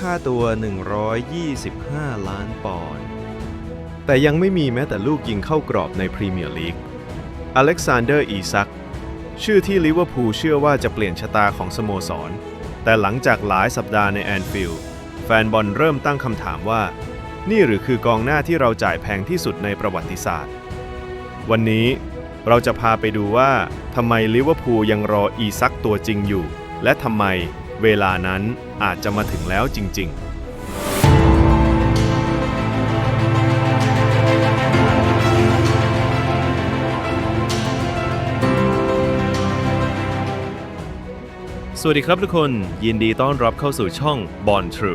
ค่าตัว 125 ล้านปอนด์ แต่ยังไม่มีแม้แต่ลูกยิงเข้ากรอบในพรีเมียร์ลีก อเล็กซานเดอร์ อีซัก ชื่อที่ลิเวอร์พูลเชื่อว่าจะเปลี่ยนชะตาของสโมสร แต่หลังจากหลายสัปดาห์ในแอนฟิลด์ แฟนบอลเริ่มตั้งคำถามว่า นี่หรือคือกองหน้าที่เราจ่ายแพงที่สุดในประวัติศาสตร์ วันนี้เราจะพาไปดูว่าทำไมลิเวอร์พูลยังรออีซักตัวจริงอยู่ และทำไมเวลานั้น อาจจะมาถึงแล้วจริง ๆสวัสดีครับทุกคน ยินดีต้อนรับเข้าสู่ช่องบอลทรู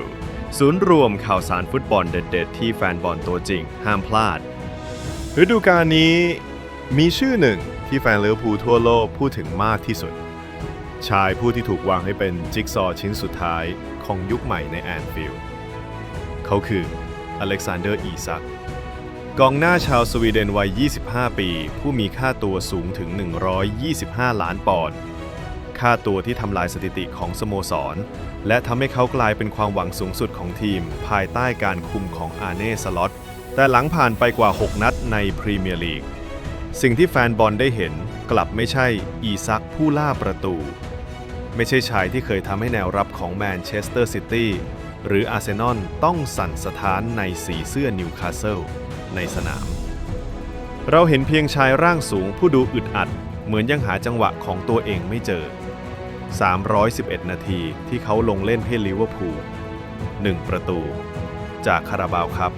ศูนย์รวมข่าวสารฟุตบอลเด็ดๆ ที่แฟนบอลตัวจริง ห้ามพลาด ฤดูกาลนี้มีชื่อหนึ่งที่แฟนลิเวอร์พูทั่วโลกพูดถึงมากที่สุด ชายผู้ที่ถูกวางให้เป็นจิ๊กซอว์ชิ้นสุดท้ายของยุคใหม่ในแอนฟิลด์เขาคืออเล็กซานเดอร์ อีซัก กองหน้าชาวสวีเดนวัย 25 ปี ผู้มีค่าตัวสูงถึง 125 ล้านปอนด์ ค่าตัวที่ทำลายสถิติของสโมสร และทำให้เขากลายเป็นความหวังสูงสุดของทีม ภายใต้การคุมของอาเน่สล็อต แต่หลังผ่านไปกว่า 6 นัดในพรีเมียร์ลีก สิ่งที่แฟนบอลได้เห็นกลับไม่ใช่อีซักผู้ล่าประตู ไม่ใช่ชายที่เคยทำให้แนวรับของแมนเชสเตอร์ซิตี้หรืออาร์เซนอลต้องสั่นสะท้านในสีเสื้อนิวคาสเซิลในสนาม เราเห็นเพียงชายร่างสูงผู้ดูอึดอัด เหมือนยังหาจังหวะของตัวเองไม่เจอ 311 นาทีที่เขาลงเล่นให้ลิเวอร์พูล1ประตู จากคาราบาวครับ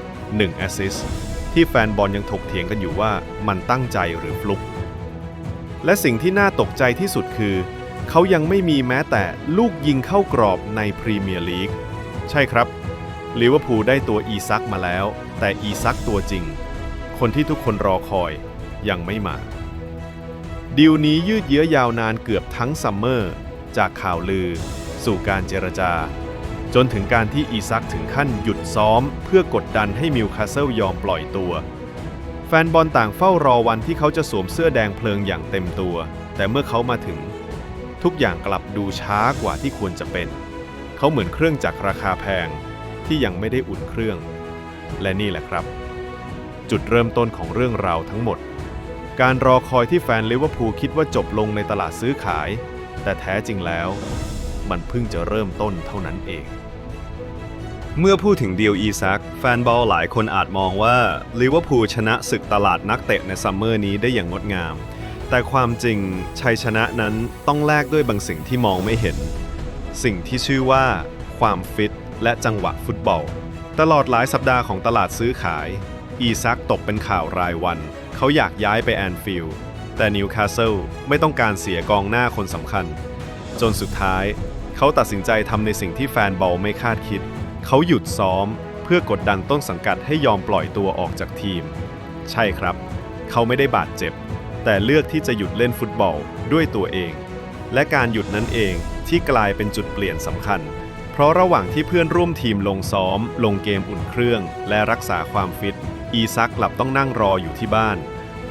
1 แอสซิสที่แฟนบอลยังถกเถียงกันอยู่ว่ามันตั้งใจหรือฟลุก และสิ่งที่น่าตกใจที่สุดคือ เขายังไม่มีแม้แต่ลูกยิงเข้ากรอบในพรีเมียร์ลีก ใช่ครับลิเวอร์พูลได้ตัวอีซักมาแล้ว แต่อีซักตัวจริง คนที่ทุกคนรอคอยยังไม่มา ดีลนี้ยืดเยื้อยาวนานเกือบทั้งซัมเมอร์ จากข่าวลือ สู่การเจรจา จนถึงการที่อีซักถึงขั้นหยุดซ้อม เพื่อกดดันให้มิวคาสเซิลยอมปล่อยตัว แฟนบอลต่างเฝ้ารอวันที่เขาจะสวมเสื้อแดงเพลิงอย่างเต็มตัว แต่เมื่อเขามาถึง ทุกอย่างกลับดูช้ากว่าที่ควรจะเป็น เขาเหมือนเครื่องจักรราคาแพงที่ยังไม่ได้อุ่นเครื่อง และนี่แหละครับ จุดเริ่มต้นของเรื่องราวทั้งหมด การรอคอยที่แฟนลิเวอร์พูลคิดว่าจบลงในตลาดซื้อขาย แต่แท้จริงแล้ว มันเพิ่งจะเริ่มต้นเท่านั้นเองเมื่อพูดถึงดีลอีซัก แฟนบอลหลายคนอาจมองว่าลิเวอร์พูลชนะศึกตลาดนักเตะในซัมเมอร์นี้ได้อย่างงดงาม แต่ความจริงชัยชนะนั้นต้องแลกด้วยบางสิ่งที่มองไม่เห็น สิ่งที่ชื่อว่า ความฟิต และจังหวะฟุตบอล ตลอดหลายสัปดาห์ของตลาดซื้อขาย อีซักตกเป็นข่าวรายวัน เขาอยากย้ายไปแอนฟิลด์แต่นิวคาสเซิลไม่ต้องการเสียกองหน้าคนสำคัญ จนสุดท้าย เขาตัดสินใจทำในสิ่งที่แฟนบอลไม่คาดคิด เขาหยุดซ้อมเพื่อกดดันต้นสังกัดให้ยอมปล่อยตัวออกจากทีม ใช่ครับ เขาไม่ได้บาดเจ็บ แต่เลือกที่จะหยุดเล่นฟุตบอลด้วยตัวเอง และการหยุดนั้นเองที่กลายเป็นจุดเปลี่ยนสำคัญ เพราะระหว่างที่เพื่อนร่วมทีมลงซ้อม ลงเกมอุ่นเครื่อง และรักษาความฟิต อีซักกลับต้องนั่งรออยู่ที่บ้าน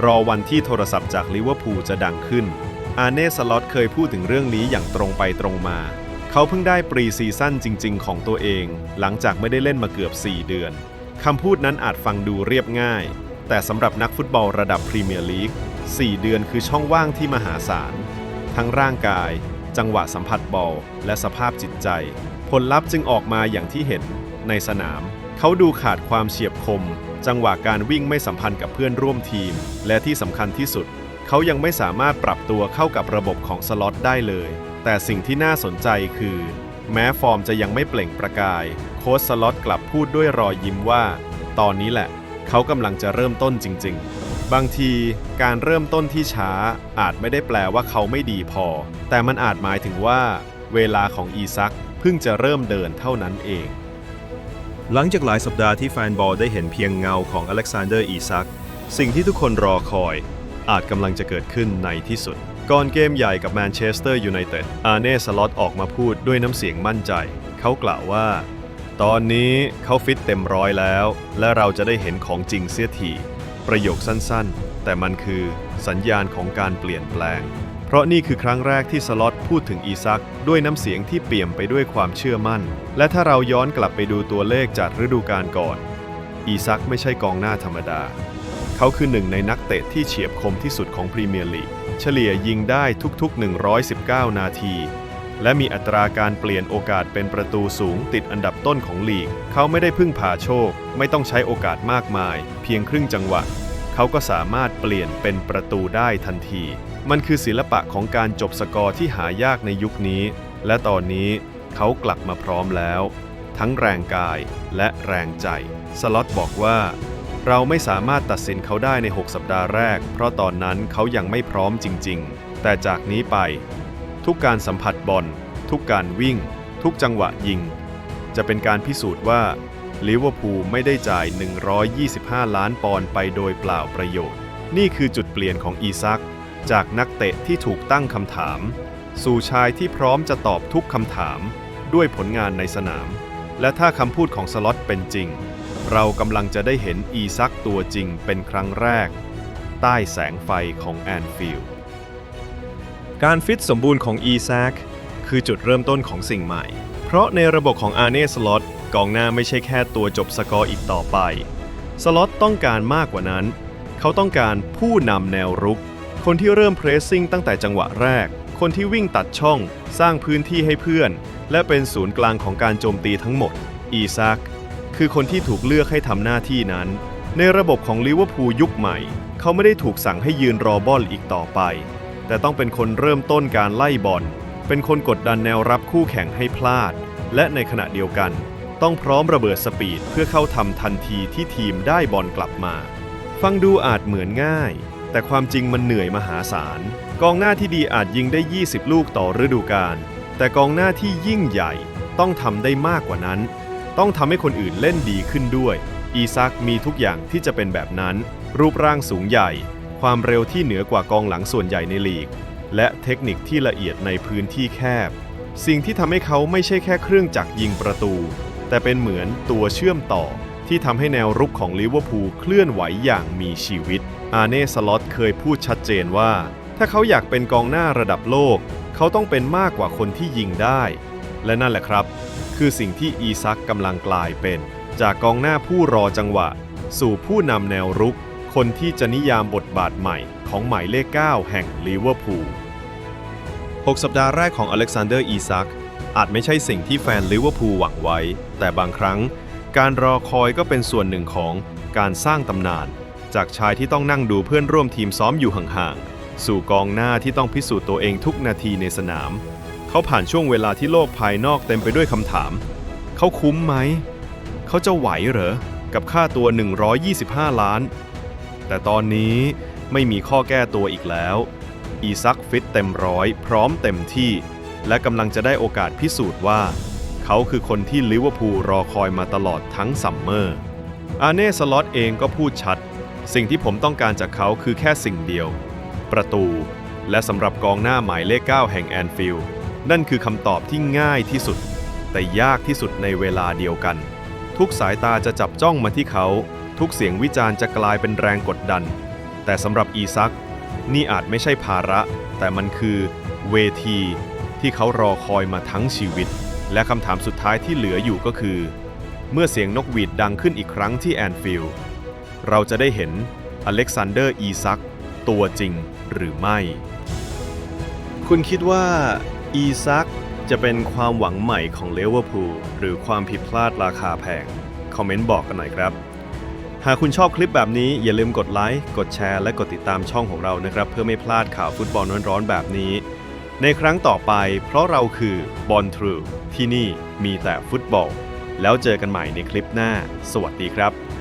รอวันที่โทรศัพท์จากลิเวอร์พูลจะดังขึ้น อาเน่สล็อตเคยพูดถึงเรื่องนี้อย่างตรงไปตรงมา เขาเพิ่งได้ปรีซีซั่นจริง ๆ ของตัวเอง หลังจากไม่ได้เล่นมาเกือบ 4 เดือนคำพูดนั้นอาจฟังดูเรียบง่าย แต่สำหรับนักฟุตบอลระดับพรีเมียร์ลีก 4 เดือนคือช่องว่างที่มหาศาล ทั้งร่างกาย จังหวะสัมผัสบอล และสภาพจิตใจ ผลลัพธ์จึงออกมาอย่างที่เห็น ในสนาม เขาดูขาดความเฉียบคม จังหวะการวิ่งไม่สัมพันธ์กับเพื่อนร่วมทีม และที่สำคัญที่สุด เขายังไม่สามารถปรับตัวเข้ากับระบบของสล็อตได้เลย แต่สิ่งที่น่าสนใจคือ แม้ฟอร์มจะยังไม่เปล่งประกาย โค้ชสล็อตกลับพูดด้วยรอยยิ้มว่า ตอนนี้แหละ เขากำลังจะเริ่มต้นจริง ๆ บางทีการเริ่มต้นที่ช้าอาจไม่ได้แปลว่าเขาไม่ดีพอ แต่มันอาจหมายถึงว่า เวลาของอีซักเพิ่งจะเริ่มเดินเท่านั้นเอง หลังจากหลายสัปดาห์ที่แฟนบอลได้เห็นเพียงเงาของอเล็กซานเดอร์อีซัก สิ่งที่ทุกคนรอคอย อาจกำลังจะเกิดขึ้นในที่สุด ก่อนเกมใหญ่กับแมนเชสเตอร์ยูไนเต็ดอาเน่สล็อตออกมาพูดด้วยน้ำเสียงมั่นใจ เขากล่าวว่า ตอนนี้เขาฟิตเต็มร้อยแล้ว และเราจะได้เห็นของจริงเสียที ประโยคสั้นๆ แต่มันคือสัญญาณของการเปลี่ยนแปลง เพราะนี่คือครั้งแรกที่สล็อตพูดถึงอีซัก ด้วยน้ำเสียงที่เปี่ยมไปด้วยความเชื่อมั่น และถ้าเราย้อนกลับไปดูตัวเลขจากฤดูกาลก่อน อีซักไม่ใช่กองหน้าธรรมดา เขาคือหนึ่งในนักเตะที่เฉียบคมที่สุดของพรีเมียร์ลีกเฉลี่ยยิงได้ทุกๆ 119 นาที และมีอัตราการเปลี่ยนโอกาสเป็นประตูสูงติดอันดับต้นของลีก เขาไม่ได้พึ่งพาโชค ไม่ต้องใช้โอกาสมากมาย เพียงครึ่งจังหวะ เขาก็สามารถเปลี่ยนเป็นประตูได้ทันที มันคือศิลปะของการจบสกอร์ที่หายากในยุคนี้ และตอนนี้เขากลับมาพร้อมแล้ว ทั้งแรงกายและแรงใจ สล็อตบอกว่า เราไม่สามารถตัดสินเขาได้ใน 6 สัปดาห์แรก เพราะตอนนั้นเขายังไม่พร้อมจริง ๆ แต่จากนี้ไป ทุกการสัมผัสบอล ทุกการวิ่ง ทุกจังหวะยิง จะเป็นการพิสูจน์ว่าลิเวอร์พูลไม่ได้จ่าย 125 ล้านปอนด์ไปโดยเปล่าประโยชน์ นี่คือจุดเปลี่ยนของอีซัก จากนักเตะที่ถูกตั้งคำถาม สู่ชายที่พร้อมจะตอบทุกคำถาม ด้วยผลงานในสนาม และถ้าคำพูดของสล็อตเป็นจริง เรากำลังจะได้เห็นอีซักตัวจริงเป็นครั้งแรก ใต้แสงไฟของแอนฟิลด์ การฟิตสมบูรณ์ของอีแซคคือจุดเริ่มต้นของสิ่งใหม่ เพราะในระบบของอาร์เน่สล็อตกองหน้าไม่ใช่แค่ตัวจบสกอร์อีกต่อไป สล็อตต้องการมากกว่านั้น เขาต้องการผู้นำแนวรุก คนที่เริ่มเพรสซิ่งตั้งแต่จังหวะแรก คนที่วิ่งตัดช่อง สร้างพื้นที่ให้เพื่อน และเป็นศูนย์กลางของการโจมตีทั้งหมด อีซักคือคนที่ถูกเลือกให้ทำหน้าที่นั้น ในระบบของลิเวอร์พูลยุคใหม่ เขาไม่ได้ถูกสั่งให้ยืนรอบอลอีกต่อไป แต่ต้องเป็นคนเริ่มต้นการไล่บอล เป็นคนกดดันแนวรับคู่แข่งให้พลาด และในขณะเดียวกัน ต้องพร้อมระเบิดสปีดเพื่อเข้าทำทันทีที่ทีมได้บอลกลับมา ฟังดูอาจเหมือนง่าย แต่ความจริงมันเหนื่อยมหาศาล กองหน้าที่ดีอาจยิงได้ 20 ลูกต่อฤดูกาล แต่กองหน้าที่ยิ่งใหญ่ต้องทำได้มากกว่านั้น ต้องทำให้คนอื่นเล่นดีขึ้นด้วย อีซักมีทุกอย่างที่จะเป็นแบบนั้น รูปร่างสูงใหญ่ ความเร็วที่เหนือกว่ากองหลังส่วนใหญ่ในลีก และเทคนิคที่ละเอียดในพื้นที่แคบ สิ่งที่ทำให้เขาไม่ใช่แค่เครื่องจักรยิงประตู แต่เป็นเหมือนตัวเชื่อมต่อที่ทำให้แนวรุกของลิเวอร์พูลเคลื่อนไหวอย่างมีชีวิต อาเน่สล็อตเคยพูดชัดเจนว่า ถ้าเขาอยากเป็นกองหน้าระดับโลก เขาต้องเป็นมากกว่าคนที่ยิงได้ และนั่นแหละครับ คือสิ่งที่อีซักกำลังกลายเป็น จากกองหน้าผู้รอจังหวะ สู่ผู้นำแนวรุก คนที่จะนิยามบทบาทใหม่ของหมายเลข 9 แห่งลิเวอร์พูล 6 สัปดาห์แรกของอเล็กซานเดอร์อีซักอาจไม่ใช่สิ่งที่แฟนลิเวอร์พูลหวังไว้ แต่บางครั้ง การรอคอยก็เป็นส่วนหนึ่งของการสร้างตำนาน จากชายที่ต้องนั่งดูเพื่อนร่วมทีมซ้อมอยู่ห่างๆ สู่กองหน้าที่ต้องพิสูจน์ตัวเองทุกนาทีในสนาม เขาผ่านช่วงเวลาที่โลกภายนอกเต็มไปด้วยคำถาม เขาคุ้มไหม เขาจะไหวเหรอ กับค่าตัว 125 ล้าน แต่ตอนนี้ไม่มีข้อแก้ตัวอีกแล้ว อีซักฟิตเต็มร้อยพร้อมเต็มที่ และกำลังจะได้โอกาสพิสูจน์ว่า เขาคือคนที่ลิเวอร์พูลรอคอยมาตลอดทั้งซัมเมอร์ อาเน่สล็อตเองก็พูดชัด สิ่งที่ผมต้องการจากเขาคือแค่สิ่งเดียว ประตู และสำหรับกองหน้าหมายเลข 9 แห่งแอนฟิลด์นั่นคือคำตอบที่ง่ายที่สุด แต่ยากที่สุดในเวลาเดียวกัน ทุกสายตาจะจับจ้องมาที่เขา ทุกเสียงวิจารณ์จะกลายเป็นแรงกดดัน แต่สำหรับอีซัก นี่อาจไม่ใช่ภาระ แต่มันคือเวทีที่เขารอคอยมาทั้งชีวิต และคำถามสุดท้ายที่เหลืออยู่ก็คือ เมื่อเสียงนกหวีดดังขึ้นอีกครั้งที่แอนฟิลด์เราจะได้เห็นอเล็กซานเดอร์อีซัก ตัวจริงหรือไม่ คุณคิดว่าอีซักจะเป็นความหวังใหม่ของเลเวอร์พูลหรือความผิดพลาดราคาแพง คอมเมนต์บอกกันหน่อยครับ หากคุณชอบคลิปแบบนี้อย่าลืมกดไลค์ กดแชร์ และกดติดตามช่องของเรานะครับ เพื่อไม่พลาดข่าวฟุตบอลร้อนๆแบบนี้ ในครั้งต่อไปเพราะเราคือบอลทรูที่นี่มีแต่ฟุตบอล แล้วเจอกันใหม่ในคลิปหน้า สวัสดีครับ